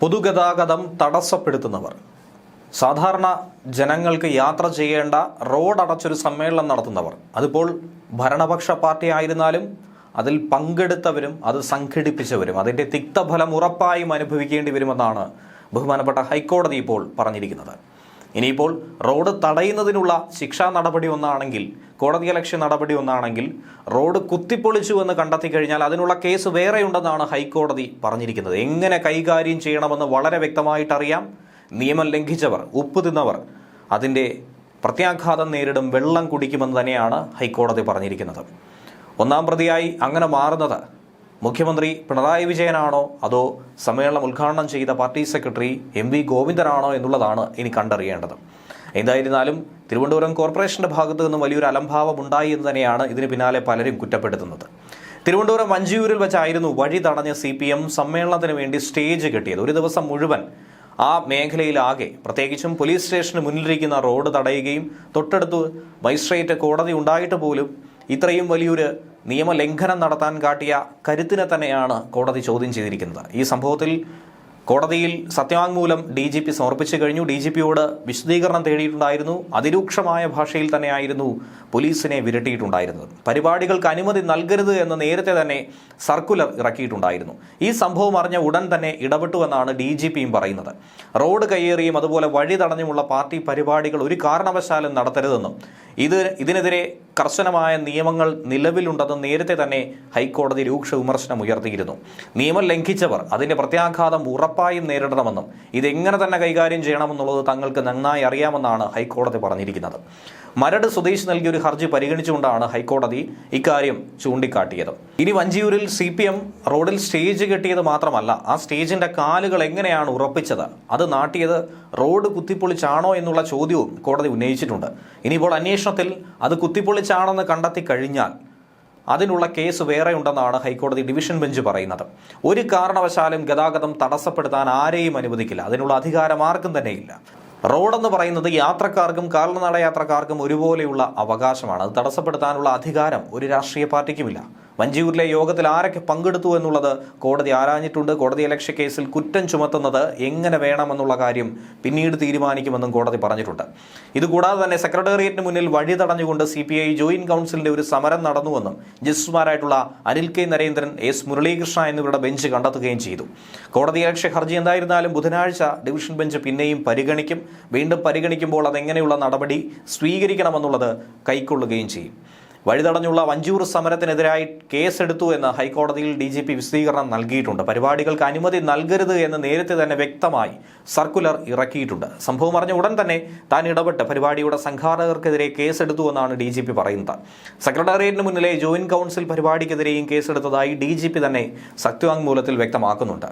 പൊതുഗതാഗതം തടസ്സപ്പെടുത്തുന്നവർ. സാധാരണ ജനങ്ങൾക്ക് യാത്ര ചെയ്യേണ്ട റോഡ് അടച്ചൊരു സമ്മേളനം നടത്തുന്നവർ. അതിപ്പോൾ ഭരണപക്ഷ പാർട്ടി ആയിരുന്നാലും അതിൽ പങ്കെടുത്തവരും അത് സംഘടിപ്പിച്ചവരും അതിന്റെ തിക്തഫലം ഉറപ്പായും അനുഭവിക്കേണ്ടി വരുമെന്നാണ് ബഹുമാനപ്പെട്ട ഹൈക്കോടതി ഇപ്പോൾ പറഞ്ഞിരിക്കുന്നത്. ഇനിയിപ്പോൾ റോഡ് തടയുന്നതിനുള്ള ശിക്ഷാ നടപടി ഒന്നാണെങ്കിൽ കോടതിയലക്ഷ്യ നടപടി ഒന്നാണെങ്കിൽ റോഡ് കുത്തിപ്പൊളിച്ചു എന്ന് കണ്ടെത്തി കഴിഞ്ഞാൽ അതിനുള്ള കേസ് വേറെയുണ്ടെന്നാണ് ഹൈക്കോടതി പറഞ്ഞിരിക്കുന്നത്. എങ്ങനെ കൈകാര്യം ചെയ്യണമെന്ന് വളരെ വ്യക്തമായിട്ടറിയാം. നിയമം ലംഘിച്ചവർ ഉപ്പ് തിന്നവർ അതിന്റെ പ്രത്യാഘാതം നേരിടും വെള്ളം കുടിക്കുമെന്ന് തന്നെയാണ് ഹൈക്കോടതി പറഞ്ഞിരിക്കുന്നത്. ഒന്നാം പ്രതിയായി അങ്ങനെ മാറുന്നത് മുഖ്യമന്ത്രി പിണറായി വിജയനാണോ അതോ സമ്മേളനം ഉദ്ഘാടനം ചെയ്ത പാർട്ടി സെക്രട്ടറി എം വി ഗോവിന്ദനാണോ എന്നുള്ളതാണ് ഇനി കണ്ടറിയേണ്ടത്. എന്തായിരുന്നാലും തിരുവനന്തപുരം കോർപ്പറേഷന്റെ ഭാഗത്തു നിന്നും വലിയൊരു അലംഭാവം ഉണ്ടായി എന്ന് തന്നെയാണ് ഇതിന് പിന്നാലെ പലരും കുറ്റപ്പെടുത്തുന്നത്. തിരുവനന്തപുരം വഞ്ചിയൂരിൽ വെച്ചായിരുന്നു വഴി തടഞ്ഞ സി പി എം സമ്മേളനത്തിന് വേണ്ടി സ്റ്റേജ് കെട്ടിയത്. ഒരു ദിവസം മുഴുവൻ ആ മേഖലയിലാകെ പ്രത്യേകിച്ചും പോലീസ് സ്റ്റേഷന് മുന്നിലിരിക്കുന്ന റോഡ് തടയുകയും തൊട്ടടുത്ത് മജിസ്ട്രേറ്റ് കോടതി ഉണ്ടായിട്ട് പോലും ഇത്രയും വലിയൊരു നിയമലംഘനം നടത്താൻ കാട്ടിയ കരുത്തിനെ തന്നെയാണ് കോടതി ചോദ്യം ചെയ്തിരിക്കുന്നത്. ഈ സംഭവത്തിൽ കോടതിയിൽ സത്യവാങ്മൂലം ഡി ജി പി സമർപ്പിച്ചു കഴിഞ്ഞു. ഡി ജി പിയോട് വിശദീകരണം തേടിയിട്ടുണ്ടായിരുന്നു. അതിരൂക്ഷമായ ഭാഷയിൽ തന്നെയായിരുന്നു പോലീസിനെ വിരട്ടിയിട്ടുണ്ടായിരുന്നത്. പരിപാടികൾക്ക് അനുമതി നൽകരുത് എന്ന് നേരത്തെ തന്നെ സർക്കുലർ ഇറക്കിയിട്ടുണ്ടായിരുന്നു. ഈ സംഭവം അറിഞ്ഞ ഉടൻ തന്നെ ഇടപെട്ടുവെന്നാണ് ഡി ജി പിയും പറയുന്നത്. റോഡ് കയ്യേറിയും അതുപോലെ വഴി തടഞ്ഞുമുള്ള പാർട്ടി പരിപാടികൾ ഒരു കാരണവശാലും നടത്തരുതെന്നും ഇത് ഇതിനെതിരെ കർശനമായ നിയമങ്ങൾ നിലവിലുണ്ടെന്ന് നേരത്തെ തന്നെ ഹൈക്കോടതി രൂക്ഷ വിമർശനം ഉയർത്തിയിരുന്നു. നിയമം ലംഘിച്ചവർ അതിന്റെ പ്രത്യാഘാതം ഉറപ്പായും നേരിടണമെന്നും ഇതെങ്ങനെ തന്നെ കൈകാര്യം ചെയ്യണമെന്നുള്ളത് തങ്ങൾക്ക് നന്നായി അറിയാമെന്നാണ് ഹൈക്കോടതി പറഞ്ഞിരിക്കുന്നത്. മരട് സ്വദേശി നൽകിയ ഒരു ഹർജി പരിഗണിച്ചുകൊണ്ടാണ് ഹൈക്കോടതി ഇക്കാര്യം ചൂണ്ടിക്കാട്ടിയത്. ഇനി വഞ്ചിയൂരിൽ സി പി എം റോഡിൽ സ്റ്റേജ് കെട്ടിയത് മാത്രമല്ല ആ സ്റ്റേജിന്റെ കാലുകൾ എങ്ങനെയാണ് ഉറപ്പിച്ചത്? അത് നാട്ടിയത് റോഡ് കുത്തിപ്പൊളിച്ചാണോ എന്നുള്ള ചോദ്യവും കോടതി ഉന്നയിച്ചിട്ടുണ്ട്. ഇനിയിപ്പോൾ അന്വേഷണത്തിൽ അത് കുത്തിപ്പൊളിച്ചാണെന്ന് കണ്ടെത്തി കഴിഞ്ഞാൽ അതിനുള്ള കേസ് വേറെ ഉണ്ടെന്നാണ് ഹൈക്കോടതി ഡിവിഷൻ ബെഞ്ച് പറയുന്നത്. ഒരു കാരണവശാലും ഗതാഗതം തടസ്സപ്പെടുത്താൻ ആരെയും അനുവദിക്കില്ല. അതിനുള്ള അധികാരം ആർക്കും തന്നെയില്ല. റോഡെന്ന് പറയുന്നത് യാത്രക്കാർക്കും കാൽനട യാത്രക്കാർക്കും ഒരുപോലെയുള്ള അവകാശമാണ്. അത് തടസ്സപ്പെടുത്താനുള്ള അധികാരം ഒരു രാഷ്ട്രീയ പാർട്ടിക്കുമില്ല. വഞ്ചിയൂരിലെ യോഗത്തിൽ ആരൊക്കെ പങ്കെടുത്തു എന്നുള്ളത് കോടതി ആരാഞ്ഞിട്ടുണ്ട്? കോടതി ഇലക്ഷൻ കേസിൽ കുറ്റം ചുമത്തുന്നത് എങ്ങനെ വേണമെന്നുള്ള കാര്യം പിന്നീട് തീരുമാനിക്കുമെന്നും കോടതി പറഞ്ഞിട്ടുണ്ട്. ഇതുകൂടാതെ തന്നെ സെക്രട്ടേറിയറ്റിന് മുന്നിൽ വഴി തടഞ്ഞുകൊണ്ട് സി പി ഐ ജോയിന്റ് കൗൺസിലിന്റെ ഒരു സമരം നടന്നുവെന്നും ജസ്റ്റിസുമാരായിട്ടുള്ള അനിൽ കെ നരേന്ദ്രൻ എസ് മുരളീകൃഷ്ണ എന്നിവരുടെ ബെഞ്ച് കണ്ടെത്തുകയും ചെയ്തു. കോടതി അലക്ഷ്യ ഹർജി എന്തായിരുന്നാലും ബുധനാഴ്ച ഡിവിഷൻ ബെഞ്ച് പിന്നെയും പരിഗണിക്കും. വീണ്ടും പരിഗണിക്കുമ്പോൾ അതെങ്ങനെയുള്ള നടപടി സ്വീകരിക്കണമെന്നുള്ളത് കൈക്കൊള്ളുകയും ചെയ്യും. വഴിതടഞ്ഞുള്ള വഞ്ചൂർ സമരത്തിനെതിരായി കേസെടുത്തു എന്ന് ഹൈക്കോടതിയിൽ ഡി ജി പി വിശദീകരണം നൽകിയിട്ടുണ്ട്. പരിപാടികൾക്ക് അനുമതി നൽകരുത് എന്ന് നേരത്തെ തന്നെ വ്യക്തമായി സർക്കുലർ ഇറക്കിയിട്ടുണ്ട്. സംഭവം അറിഞ്ഞ ഉടൻ തന്നെ താൻ ഇടപെട്ട് പരിപാടിയുടെ സംഘാടകർക്കെതിരെ കേസെടുത്തു എന്നാണ് ഡി ജി പി പറയുന്നത്. സെക്രട്ടേറിയറ്റിന് മുന്നിലെ ജോയിന്റ് കൗൺസിൽ പരിപാടിക്കെതിരെയും കേസെടുത്തതായി ഡി ജി പി തന്നെ സത്യവാങ്മൂലത്തിൽ വ്യക്തമാക്കുന്നുണ്ട്.